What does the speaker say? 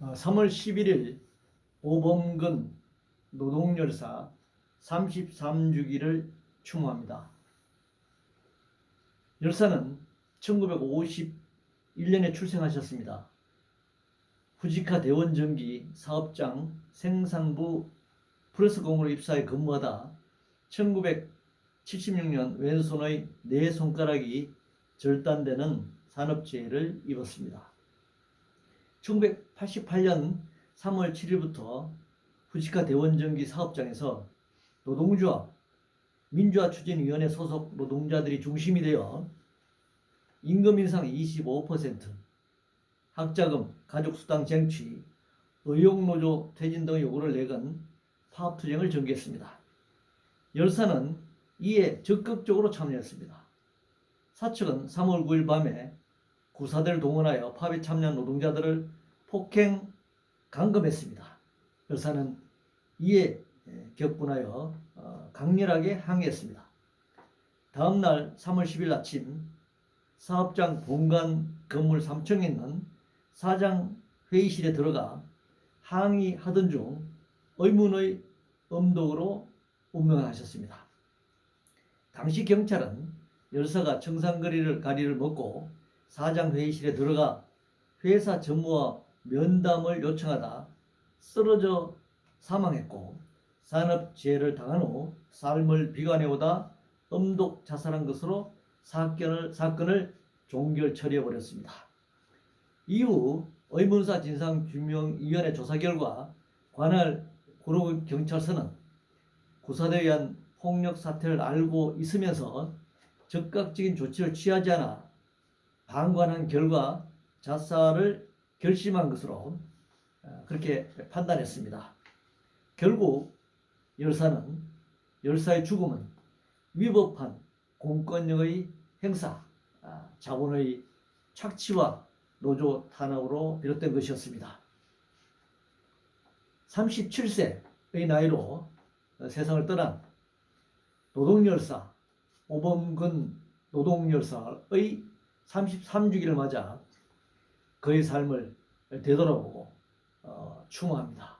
3월 11일 오범근 노동열사 33주기를 추모합니다. 열사는 1951년에 출생하셨습니다. 후지카 대원전기 사업장 생산부 프레스공으로 입사해 근무하다 1976년 왼손의 네 손가락이 절단되는 산업재해를 입었습니다. 1988년 3월 7일부터 후지카 대원전기 사업장에서 노동조합 민주화 추진위원회 소속 노동자들이 중심이 되어 임금 인상 25%, 학자금, 가족수당 쟁취, 의용노조 퇴진 등의 요구를 내건 파업투쟁을 전개했습니다. 열사는 이에 적극적으로 참여했습니다. 사측은 3월 9일 밤에 구사대를 동원하여 파업에 참여한 노동자들을 폭행 감금했습니다. 열사는 이에 격분하여 어, 강렬하게 항의했습니다. 다음 날 3월 10일 아침 사업장 본관 건물 3층에 있는 사장 회의실에 들어가 항의하던 중 의문의 음독으로 운명하셨습니다. 당시 경찰은 열사가 청산거리를 가리를 먹고 사장 회의실에 들어가 회사 전무와 면담을 요청하다 쓰러져 사망했고 산업재해를 당한 후 삶을 비관해 오다 음독 자살한 것으로 사건을, 사건을 종결 처리해 버렸습니다. 이후 의문사 진상규명위원회 조사 결과 관할 구로경찰서는 구사대에 의한 폭력 사태를 알고 있으면서 적극적인 조치를 취하지 않아 방관한 결과 자살을 결심한 것으로 어, 그렇게 판단했습니다. 결국 열사는 열사의 죽음은 위법한 공권력의 행사, 아, 자본의 착취와 노조 탄압으로 비롯된 것이었습니다. 37세의 나이로 세상을 떠난 노동열사 오범근 노동열사의 33주기를 맞아 그의 삶을 되돌아보고 어, 추모합니다.